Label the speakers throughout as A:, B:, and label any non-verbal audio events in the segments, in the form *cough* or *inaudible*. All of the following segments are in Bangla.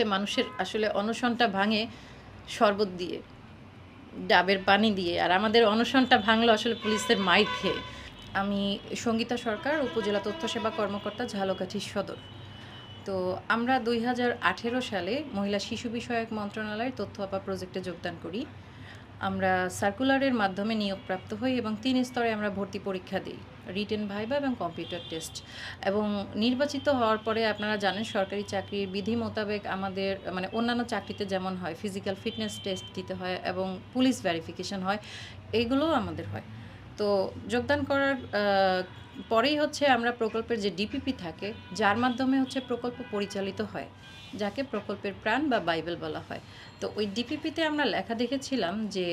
A: হচ্ছে মানুষের আসলে অনশনটা ভাঙে শরবত দিয়ে, ডাবের পানি দিয়ে। আর আমাদের অনশনটা ভাঙলো আসলে পুলিশের মাইর খেয়ে। আমি সঙ্গীতা সরকার, উপজেলা তথ্য সেবা কর্মকর্তা, ঝালকাঠি সদর। তো আমরা দুই হাজার আঠেরো সালে মহিলা শিশু বিষয়ক মন্ত্রণালয়ের তথ্য আপা প্রজেক্টে যোগদান করি। আমরা সার্কুলারের মাধ্যমে নিয়োগপ্রাপ্ত হই এবং তিন স্তরে আমরা ভর্তি পরীক্ষা দিই রিটেন ভাইবা এবং কম্পিউটার টেস্ট এবং নির্বাচিত হওয়ার পরে আপনারা জানেন, সরকারি চাকরির বিধি মোতাবেক আমাদের মানে অন্যান্য চাকরিতে যেমন হয় ফিজিক্যাল ফিটনেস টেস্ট দিতে হয় এবং পুলিশ ভেরিফিকেশন হয় এইগুলোও আমাদের হয়। তো যোগদান করার পরেই হচ্ছে আমরা প্রকল্পের যে ডিপিপি থাকে, যার মাধ্যমে হচ্ছে প্রকল্প পরিচালিত হয়, যাকে প্রকল্পের প্রাণ বা বাইবেল বলা হয়। তো ওই ডিপিপিতে আমরা লেখা দেখেছিলাম যে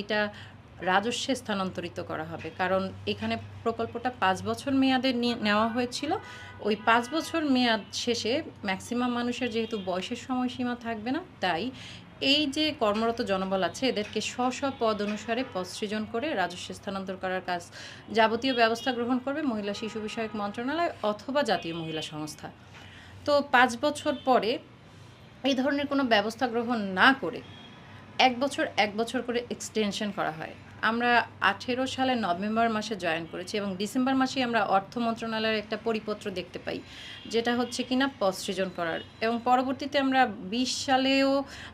A: এটা রাজস্বে স্থানান্তরিত করা হবে। কারণ এখানে প্রকল্পটা পাঁচ বছর মেয়াদে নেওয়া হয়েছিল। ওই পাঁচ বছর মেয়াদ শেষে ম্যাক্সিমাম মানুষের যেহেতু বয়সের সময়সীমা থাকবে না, তাই এই যে কর্মরত জনবল আছে, এদেরকে স্ব স্ব পদ অনুসারে পদ সৃজন করে রাজস্ব স্থানান্তর করার কাজ যাবতীয় ব্যবস্থা গ্রহণ করবে মহিলা শিশু বিষয়ক মন্ত্রণালয় অথবা জাতীয় মহিলা সংস্থা। তো পাঁচ বছর পরে এই ধরনের কোনো ব্যবস্থা গ্রহণ না করে এক বছর এক বছর করে এক্সটেনশন করা হয়। আমরা আঠেরো সালে নভেম্বর মাসে জয়েন করেছি এবং ডিসেম্বর মাসেই আমরা অর্থ মন্ত্রণালয়ের একটা পরিপত্র দেখতে পাই, যেটা হচ্ছে কিনা পদ সৃজন করার। এবং পরবর্তীতে আমরা বিশ সালেও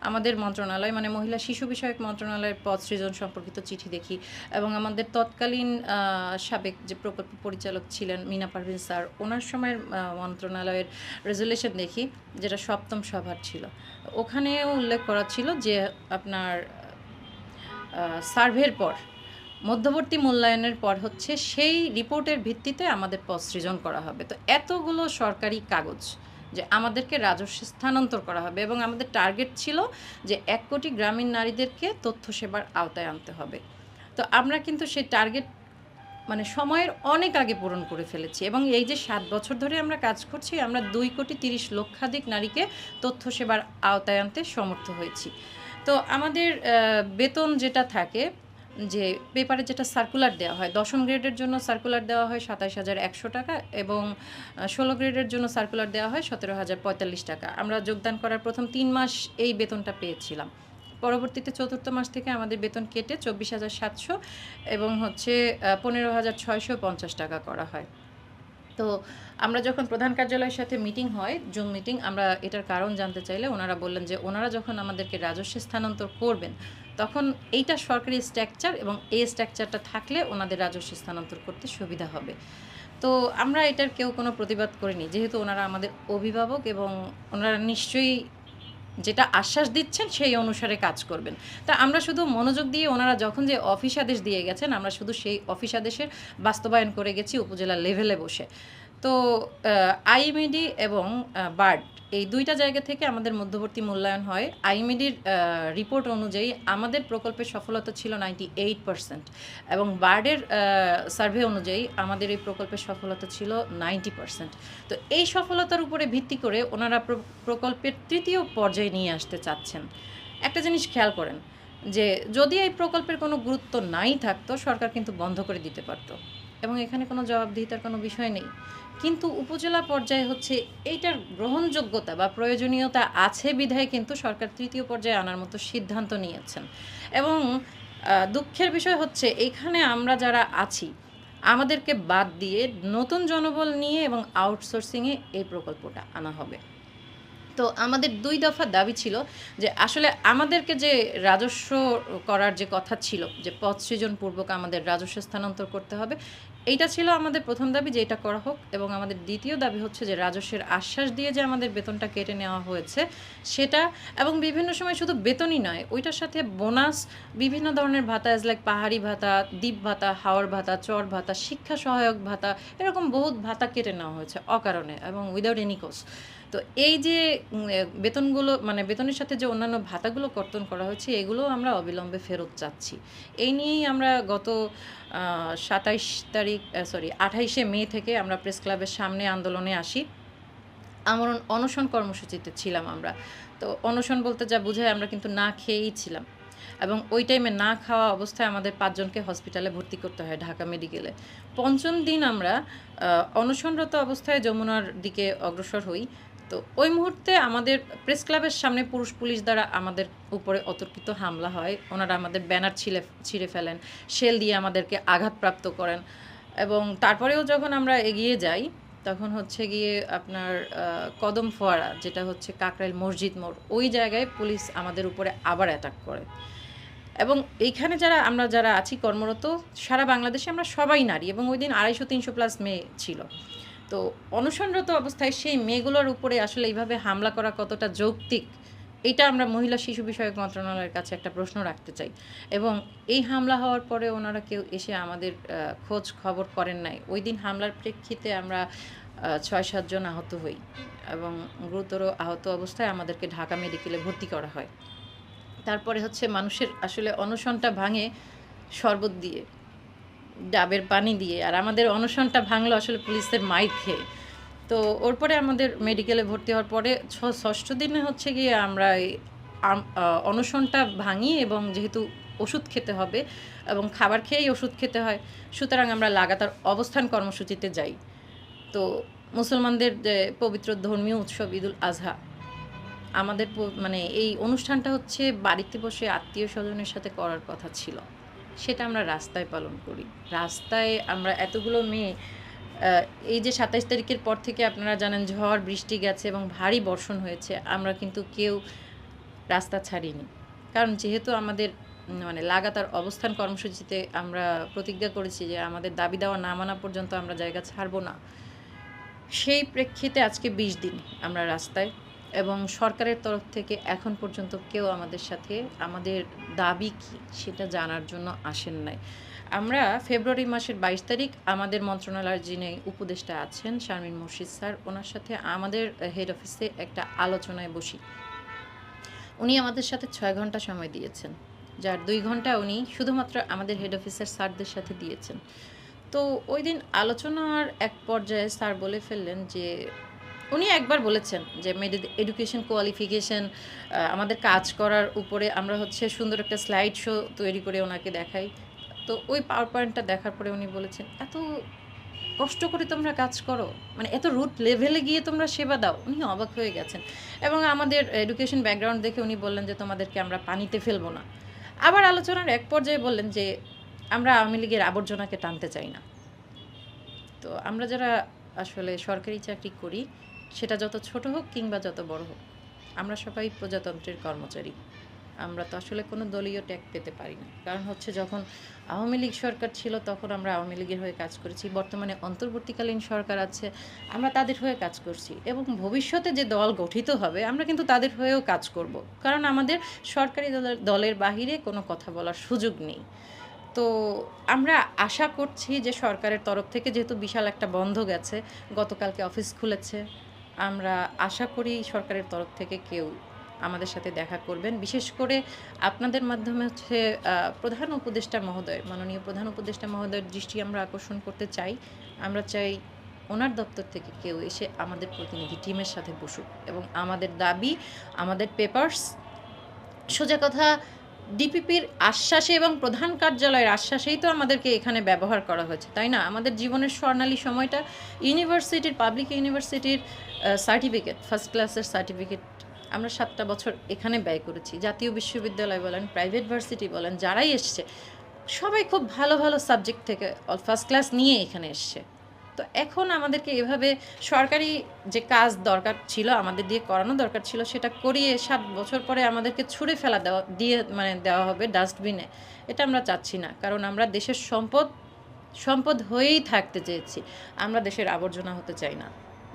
A: আমাদের মন্ত্রণালয় মানে মহিলা শিশু বিষয়ক মন্ত্রণালয়ের পদ সৃজন সম্পর্কিত চিঠি দেখি এবং আমাদের তৎকালীন সাবেক যে প্রকল্প পরিচালক ছিলেন মিনা পারভিন স্যার, ওনার সময়ের মন্ত্রণালয়ের রেজুলেশন দেখি, যেটা সপ্তম সভার ছিল। ওখানেও উল্লেখ করা ছিল যে আপনার সার্ভের পর, মধ্যবর্তী মূল্যায়নের পর হচ্ছে সেই রিপোর্টের ভিত্তিতে আমাদের পদ সৃজন করা হবে। তো এতগুলো সরকারি কাগজ যে আমাদেরকে রাজস্ব স্থানান্তর করা হবে এবং আমাদের টার্গেট ছিল যে এক কোটি গ্রামীণ নারীদেরকে তথ্য সেবার আওতায় আনতে হবে। তো আমরা কিন্তু সেই টার্গেট মানে সময়ের অনেক আগে পূরণ করে ফেলেছি এবং এই যে সাত বছর ধরে আমরা কাজ করছি, আমরা দুই কোটি তিরিশ লক্ষাধিক নারীকে তথ্য সেবার আওতায় আনতে সমর্থ হয়েছি। তো আমাদের বেতন যেটা থাকে, যে পেপারে যেটা সার্কুলার দেওয়া হয়, দশম গ্রেডের জন্য সার্কুলার দেওয়া হয় সাতাশ হাজার একশো টাকা এবং ষোলো গ্রেডের জন্য সার্কুলার দেওয়া হয় সতেরো হাজার পঁয়তাল্লিশ টাকা। আমরা যোগদান করার প্রথম তিন মাস এই বেতনটা পেয়েছিলাম। পরবর্তীতে চতুর্থ মাস থেকে আমাদের বেতন কেটে চব্বিশ হাজার সাতশো এবং হচ্ছে পনেরো হাজার ছয়শো পঞ্চাশ টাকা করা হয়। তো আমরা যখন প্রধান কার্যালয়ের সাথে মিটিং হয় জুম মিটিং আমরা এটার কারণ জানতে চাইলে ওনারা বললেন যে ওনারা যখন আমাদেরকে রাজস্ব স্থানান্তর করবেন, তখন এইটা সরকারি স্ট্রাকচার এবং এই স্ট্রাকচারটা থাকলে ওনাদের রাজস্ব স্থানান্তর করতে সুবিধা হবে। তো আমরা এটার কেউ কোনো প্রতিবাদ করিনি, যেহেতু ওনারা আমাদের অভিভাবক এবং ওনারা নিশ্চয়ই যেটা আশ্বাস দিচ্ছেন, সেই অনুসারে কাজ করবেন। তা আমরা শুধু মনোযোগ দিয়ে ওনারা যখন যে অফিস আদেশ দিয়ে গেছেন, আমরা শুধু সেই অফিস আদেশের বাস্তবায়ন করে গেছি উপজেলা লেভেলে বসে। তো আইএমইডি এবং বার্ড এই দুইটা জায়গা থেকে আমাদের মধ্যবর্তী মূল্যায়ন হয়। আইএমইডির রিপোর্ট অনুযায়ী আমাদের প্রকল্পের সফলতা ছিল নাইনটি এইট পার্সেন্ট এবং বার্ডের সার্ভে অনুযায়ী আমাদের এই প্রকল্পের সফলতা ছিল নাইনটি পার্সেন্ট তো এই সফলতার উপরে ভিত্তি করে ওনারা প্র- প্রকল্পের তৃতীয় পর্যায়ে নিয়ে আসতে চাচ্ছেন। একটা জিনিস খেয়াল করেন যে যদি এই প্রকল্পের কোনো গুরুত্ব নাই থাকতো, সরকার কিন্তু বন্ধ করে দিতে পারতো এবং এখানে কোনো জবাবদিহিতার কোনো বিষয় নেই। কিন্তু উপজেলা পর্যায়ে হচ্ছে এইটার গ্রহণযোগ্যতা বা প্রয়োজনীয়তা আছে বিধায় কিন্তু সরকার তৃতীয় পর্যায়ে আনার মতো সিদ্ধান্ত নিয়েছেন। এবং দুঃখের বিষয় হচ্ছে এখানে আমরা যারা আছি, আমাদেরকে বাদ দিয়ে নতুন জনবল নিয়ে এবং আউটসোর্সিংয়ে এই প্রকল্পটা আনা হবে। তো আমাদের দুই দফা দাবি ছিল যে আসলে আমাদেরকে যে রাজস্ব করার যে কথা ছিল, যে পথ সৃজনপূর্বক আমাদের রাজস্ব স্থানান্তর করতে হবে এইটা ছিল আমাদের প্রথম দাবি যে এটা করা হোক, এবং আমাদের দ্বিতীয় দাবি হচ্ছে যে রাজস্বের আশ্বাস দিয়ে যে আমাদের বেতনটা কেটে নেওয়া হয়েছে, সেটা এবং বিভিন্ন সময় শুধু বেতনই নয়, ওইটার সাথে বোনাস, বিভিন্ন ধরনের ভাতা এজ লাইক পাহাড়ি ভাতা, দ্বীপ ভাতা হাওয়ার ভাতা, চর ভাতা, শিক্ষা সহায়ক ভাতা, এরকম বহুত ভাতা কেটে নেওয়া হয়েছে অকারণে এবং উইদাউট এনি কোস তো এই যে বেতনগুলো মানে বেতনের সাথে যে অন্যান্য ভাতাগুলো কর্তন করা হয়েছে এগুলো আমরা অবিলম্বে ফেরত চাচ্ছি। এই নিয়েই আমরা গত সাতাইশ তারিখ সরি আঠাইশে মে থেকে আমরা প্রেস ক্লাবের সামনে আন্দোলনে আসি। আমরণ অনশন কর্মসূচিতে ছিলাম আমরা। তো অনশন বলতে যা বোঝায় আমরা কিন্তু না খেয়েই ছিলাম। এবং ওই টাইমে না খাওয়া অবস্থায় আমাদের পাঁচজনকে হসপিটালে ভর্তি করতে হয় ঢাকা মেডিকেলে। পঞ্চম দিন আমরা অনশনরত অবস্থায় যমুনার দিকে অগ্রসর হই। তো ওই মুহূর্তে আমাদের প্রেস ক্লাবের সামনে পুরুষ পুলিশ দ্বারা আমাদের উপরে অতর্কিত হামলা হয়। ওনারা আমাদের ব্যানার ছিঁড়ে ছিঁড়ে ফেলেন শেল দিয়ে আমাদেরকে আঘাতপ্রাপ্ত করেন। এবং তারপরেও যখন আমরা এগিয়ে যাই, তখন হচ্ছে গিয়ে আপনার কদম ফোয়ারা, যেটা হচ্ছে কাকরাইল মসজিদ মোড়, ওই জায়গায় পুলিশ আমাদের উপরে আবার অ্যাটাক করে। এবং এইখানে যারা, আমরা যারা আছি কর্মরত, সারা বাংলাদেশে আমরা সবাই নারী এবং ওই দিন আড়াইশো, তিনশো প্লাস মেয়ে ছিল। তো অনশনরত অবস্থায় সেই মেয়েগুলোর উপরে আসলে এইভাবে হামলা করা কতটা যৌক্তিক, এটা আমরা মহিলা শিশু বিষয়ক মন্ত্রণালয়ের কাছে একটা প্রশ্ন রাখতে চাই। এবং এই হামলা হওয়ার পরে ওনারা কেউ এসে আমাদের খোঁজ খবর করেন নাই। ওই দিন হামলার প্রেক্ষিতে আমরা ছয় সাতজন আহত হই এবং গুরুতর আহত অবস্থায় আমাদেরকে ঢাকা মেডিকেলে ভর্তি করা হয়। তারপরে হচ্ছে মানুষের আসলে অনশনটা ভাঙে শরবত দিয়ে। ডাবের পানি দিয়ে। আর আমাদের অনশনটা ভাঙলো আসলে পুলিশের মাইর খেয়ে। তো ওর পরে আমাদের মেডিকেলে ভর্তি হওয়ার পরে ছ- ষষ্ঠ দিনে হচ্ছে গিয়ে আমরা এই অনশনটা ভাঙি এবং যেহেতু ওষুধ খেতে হবে এবং খাবার খেয়েই ওষুধ খেতে হয়, সুতরাং আমরা লাগাতার অবস্থান কর্মসূচিতে যাই। তো মুসলমানদের যে পবিত্র ধর্মীয় উৎসব ঈদুল আজহা, আমাদের মানে এই অনুষ্ঠানটা হচ্ছে বাড়িতে বসে আত্মীয় স্বজনের সাথে করার কথা ছিল। সেটা আমরা রাস্তায় পালন করি। রাস্তায় আমরা এতগুলো মেয়ে এই যে সাতাইশ তারিখের পর থেকে আপনারা জানেন ঝড়, বৃষ্টি গেছে এবং ভারী বর্ষণ হয়েছে, আমরা কিন্তু কেউ রাস্তা ছাড়িনি। কারণ যেহেতু আমাদের মানে লাগাতার অবস্থান কর্মসূচিতে আমরা প্রতিজ্ঞা করেছি যে আমাদের দাবি দেওয়া না মানা পর্যন্ত আমরা জায়গা ছাড়বো না, সেই প্রেক্ষিতে আজকে বিশ দিন আমরা রাস্তায় এবং সরকারের তরফ থেকে এখন পর্যন্ত কেউ আমাদের সাথে আমাদের দাবি কী সেটা জানার জন্য আসেন নাই। আমরা ফেব্রুয়ারি মাসের বাইশ তারিখ আমাদের মন্ত্রণালয়ের যিনি উপদেষ্টা আছেন শারমিন মুর্শিদ স্যার, ওনার সাথে আমাদের হেড অফিসে একটা আলোচনায় বসি। উনি আমাদের সাথে ছয় ঘণ্টা সময় দিয়েছেন, যার দুই ঘণ্টা উনি শুধুমাত্র আমাদের হেড অফিসার স্যারদের সাথে দিয়েছেন। তো ওই দিন আলোচনার এক পর্যায়ে স্যার বলে ফেললেন যে উনি একবার বলেছেন যে মেয়েদের এডুকেশন কোয়ালিফিকেশন আমাদের কাজ করার উপরে আমরা হচ্ছে সুন্দর একটা স্লাইড শো তৈরি করে ওনাকে দেখাই। তো ওই পাওয়ার পয়েন্টটা দেখার পরে উনি বলেছেন, এত কষ্ট করে তোমরা কাজ করো? মানে এত রুট লেভেলে গিয়ে তোমরা সেবা দাও? উনি অবাক হয়ে গেছেন। এবং আমাদের এডুকেশন ব্যাকগ্রাউন্ড দেখে উনি বললেন যে, তোমাদেরকে আমরা পানিতে ফেলব না। আবার আলোচনার এক পর্যায়ে বললেন যে, আমরা আওয়ামী লীগের আবর্জনাকে টানতে চাই না। তো আমরা যারা আসলে সরকারি চাকরি করি সেটা যত ছোট হোক কিংবা যত বড় হোক, আমরা সবাই প্রজাতন্ত্রের কর্মচারী। আমরা তো আসলে কোনো দলীয় ট্যাগ পেতে পারি না। কারণ হচ্ছে যখন আওয়ামী লীগ সরকার ছিল, তখন আমরা আওয়ামী লীগের হয়ে কাজ করেছি। বর্তমানে অন্তর্বর্তীকালীন সরকার আছে, আমরা তাদের হয়ে কাজ করছি। এবং ভবিষ্যতে যে দল গঠিত হবে, আমরা কিন্তু তাদের হয়েও কাজ করব। কারণ আমাদের সরকারি দলের দলের বাহিরে কোনো কথা বলার সুযোগ নেই। তো আমরা আশা করছি যে সরকারের তরফ থেকে যেহেতু বিশাল একটা বন্ধ গেছে, গতকালকে অফিস খুলেছে আমরা আশা করি সরকারের তরফ থেকে কেউ আমাদের সাথে দেখা করবেন। বিশেষ করে আপনাদের মাধ্যমে হচ্ছে প্রধান উপদেষ্টা মহোদয়, মাননীয় প্রধান উপদেষ্টা মহোদয়ের দৃষ্টি আমরা আকর্ষণ করতে চাই। আমরা চাই ওনার দপ্তর থেকে কেউ এসে আমাদের প্রতিনিধি টিমের সাথে বসুক এবং আমাদের দাবি, আমাদের পেপার্স সোজা কথা ডিপিপির আশ্বাসে এবং প্রধান কার্যালয়ের আশ্বাসেই তো আমাদেরকে এখানে ব্যবহার করা হয়েছে, তাই না? আমাদের জীবনের স্বর্ণালী সময়টা ইউনিভার্সিটির পাবলিক ইউনিভার্সিটির সার্টিফিকেট ফার্স্ট ক্লাসের সার্টিফিকেট আমরা সাতটা বছর এখানে ব্যয় করেছি। জাতীয় বিশ্ববিদ্যালয় বলেন প্রাইভেট ভার্সিটি বলেন, যারাই এসছে, সবাই খুব ভালো ভালো সাবজেক্ট থেকে ফার্স্ট ক্লাস নিয়ে এখানে এসছে। তো এখন আমাদেরকে এভাবে সরকারি যে কাজ দরকার ছিল, আমাদের দিয়ে করানো দরকার ছিল, সেটা করিয়ে সাত বছর পরে আমাদেরকে ছুঁড়ে ফেলা দেওয়া, দিয়ে মানে দেওয়া হবে ডাস্টবিনে এটা আমরা চাচ্ছি না, কারণ আমরা দেশের সম্পদ সম্পদ হয়েই থাকতে চেয়েছি। আমরা দেশের আবর্জনা হতে চাই না,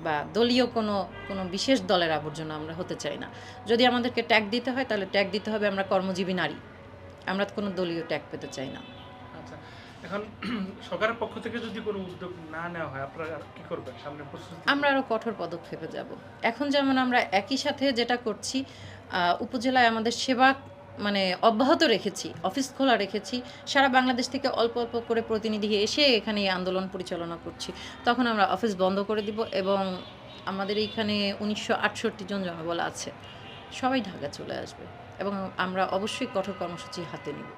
A: বা দলীয় কোনো কোনো বিশেষ দলের আবর্জনা আমরা হতে চাই না। যদি আমাদেরকে ট্যাগ দিতে হয়, তাহলে ট্যাগ দিতে হবে আমরা কর্মজীবী নারী। আমরা কোনো দলীয় ট্যাগ পেতে চাই না।
B: এখন *clears throat* সরকারের পক্ষ থেকে যদি কোনো উদ্যোগ না নেওয়া হয়, আপনারা কি করবেন? সামনে প্রস্তুতি?
A: আমরা আরও কঠোর পদক্ষেপে যাব। এখন যেমন আমরা একই সাথে যেটা করছি উপজেলায় আমাদের সেবা মানে অব্যাহত রেখেছি, অফিস খোলা রেখেছি, সারা বাংলাদেশ থেকে অল্প অল্প করে প্রতিনিধি এসে এখানে এই আন্দোলন পরিচালনা করছি। তখন আমরা অফিস বন্ধ করে দিব এবং আমাদের এইখানে উনিশশো আটষট্টি জন জনবল আছে। সবাই ঢাকা চলে আসবে এবং আমরা অবশ্যই কঠোর কর্মসূচি হাতে নিব।